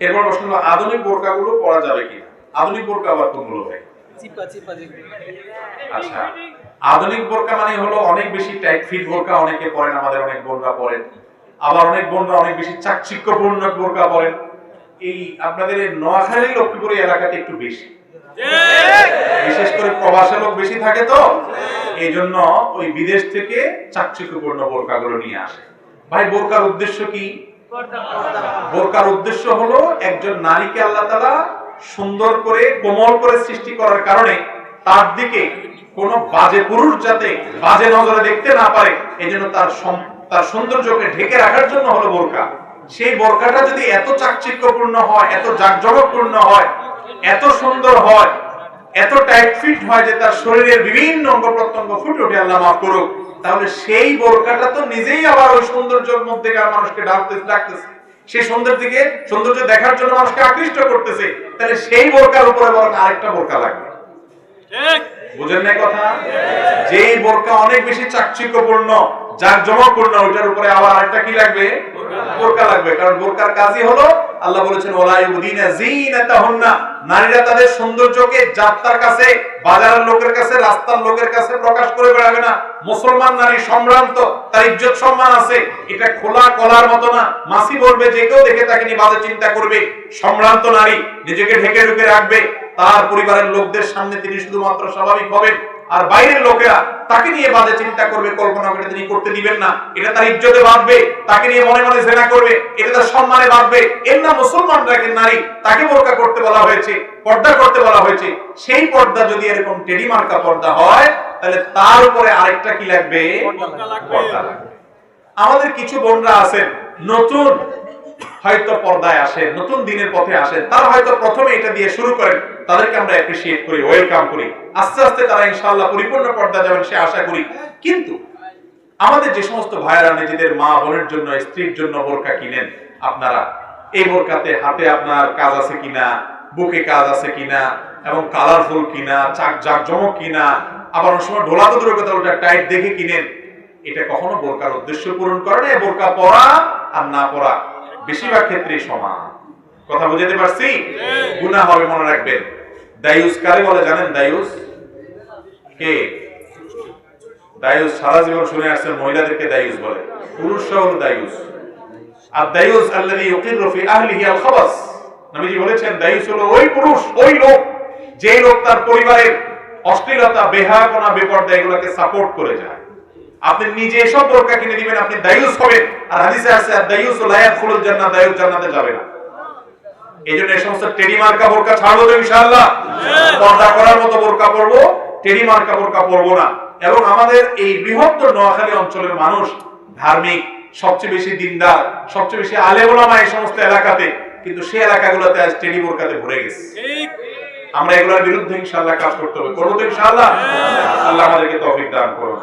এরপর প্রশ্ন হলো আধুনিক বোরকাগুলো পরা যাবে কিনা? আধুনিক বোরকা আবার কোনগুলো ভাই? চিপা চিপা যেগুলো। আচ্ছা আধুনিক বোরকা মানে হলো অনেক বেশি টাইট ফিট বোরকা অনেকে পরেন আমাদের অনেক বোনরা পরেন। আবার অনেক বোনরা অনেক বেশি চাকচিক্যপূর্ণ বোরকা পরেন। এই আপনাদের এই নোয়াখালী লক্ষ্মীপুর এলাকাতে একটু বেশি। বিশেষ করে প্রবাসে লোক বেশি থাকে তো। এই জন্য ওই বিদেশ থেকে চাকচিক্যপূর্ণ বোরকাগুলো নিয়ে আসে। ভাই বোরকার উদ্দেশ্য কি? বোরকার উদ্দেশ্য হলো একজন নারীকে আল্লাহ তাআলা সুন্দর করে, কোমল করে সৃষ্টি করার কারণে তার দিকে কোন বাজে পুরুষ যাতে বাজে নজরে দেখতে না পারে এই জন্য তার তার সৌন্দর্যকে ঢেকে রাখার জন্য হলো বোরকা। সেই বোরকাটা যদি এত চাকচিক্যপূর্ণ হয়, এত জাকজমকপূর্ণ হয়, এত সুন্দর হয়, এত টাইট ফিট হয় যে তার শরীরের বিভিন্ন অঙ্গ প্রত্যঙ্গ ফুটে ওঠে, আল্লাহ মাফ করুক। তাহলে সেই বোরকাটা তো নিজেই আবার ওই সৌন্দর্যের মধ্যে মানুষকে ডাকতেছে ডাকতেছে। সেই দিকে সৌন্দর্য দেখার জন্য মানুষকে আকৃষ্ট করতেছে। তাহলে সেই বোরকার উপরে বরং আরেকটা বোরকা লাগবে। বুঝেন না কথা? যেই বোরকা অনেক বেশি চাকচিক্যপূর্ণ জাকজমকপূর্ণ ওইটার উপরে আবার আরেকটা কি লাগবে? বোরকা লাগবে। কারণ বোরকার কাজই হলো আল্লাহ বলেছেন ওলা ইউদিনা জিনাতাহুন্না। নারীরা তাদের সৌন্দর্যকে যাত্রার কাছে, বাজারের লোকের কাছে, রাস্তার লোকের কাছে প্রকাশ করে বেড়াবে না। মুসলমান নারী সম্ভ্রান্ত, তার ইজ্জত সম্মান আছে। এটা খোলা কলার মতো না। মাসি বলবে, যে কেউ দেখে তাকে নিয়ে বাজে চিন্তা করবে। সম্ভ্রান্ত নারী নিজেকে ঢেকে ঢুকে রাখবে। তার পরিবারের লোকদের সামনে তিনি শুধুমাত্র স্বাভাবিক হবেন। আর বাইরের লোকেরা তাকে নিয়ে বাজে চিন্তা করবে কল্পনা করে তিনি করতে দিবেন না। এটা তার ইজ্জতে বাঁধবে তাকে নিয়ে মনে মনে জেনা করবে এটা তার সম্মানে বাঁধবে। এর না মুসলমানরাকে নারী তাকে বোরকা করতে বলা হয়েছে পর্দা করতে বলা হয়েছে। সেই পর্দা যদি এরকম টেডি মার্কা পর্দা হয় তাহলে তার উপরে আরেকটা কি লাগবে। পর্দা লাগবে। আমাদের কিছু বোনরা আছেন নতুন হয়তো পর্দায় আসেন নতুন দিনের পথে আসেন তারা হয়তো প্রথমে এটা দিয়ে শুরু করেন, তাদেরকে আমরা অ্যাপ্রিসিয়েট করি ওয়েলকাম করি। আস্তে আস্তে তারা ইনশাআল্লাহ পরিপূর্ণ পর্দা যাবেন, সে আশা করি। কিন্তু আমাদের যে সমস্ত ভাইয়েরা নিজেদের মা বোনের জন্য, স্ত্রীর জন্য বোরকা কিনেন, আপনারা, এই বোরকাতে হাতে আপনার কাজ আছে কিনা, বুকে কাজ আছে কিনা, এবং কালারফুল কিনা, চাক জাকজমক কিনা, আবার অনেক সময় ঢোলা তো কথা ওটা টাইট দেখে কিনেন, এটা কখনো বোরকার উদ্দেশ্য পূরণ করে না বোরকা পরা আর না পরা। বেশিরভাগ ক্ষেত্রে সমান। কথা বুঝাতে পারছি? গুনাহ হবে, মনে রাখবেন। দায়ুস কারে বলে জানেন? দায়ুস কে? দায়ুস সারা জীবন শুনে আসছেন, মহিলাদেরকে দায়ুস বলে। পুরুষরা হলো দায়ুস। আর দায়ুস আল্লাযী ইউকিরু ফি আহলিহি আল খাবাস নবীজি বলেছেন, দায়ুস হলো ওই পুরুষ, ওই লোক যে লোক তার পরিবারের অশ্লীলতা, বেহায়াপনা, বেপর্দা এগুলোকে সাপোর্ট করে যায়। আপনি নিজে এসব বোরকা কিনে দিবেন আপনি দায়ুস হবেন। আর হাদিসে আছে আর দায়ুস লা ইয়াদখুলুল জান্নাত দায়ুস জান্নাতে যাবে না। এই জন্য এই সমস্ত টেডি মার্কা বোরকা ছাড়বো তো ইনশাআল্লাহ? পর্দা করার মতো বোরকা পরবো টেডি মার্কা বোরকা পরবো না। এবং আমাদের এই বৃহত্তর নোয়াখালী অঞ্চলের মানুষ ধার্মিক সবচেয়ে বেশি দিনদার সবচেয়ে বেশি আলেমুলামা এই সমস্ত এলাকাতে কিন্তু সেই এলাকাগুলোতে আজ টেডি বোরকাতে ভরে গেছে। আমরা এগুলোর বিরুদ্ধে ইনশাআল্লাহ কাজ করতে হবে। করব তো ইনশাআল্লাহ? আল্লাহ আমাদেরকে তৌফিক দান করুন।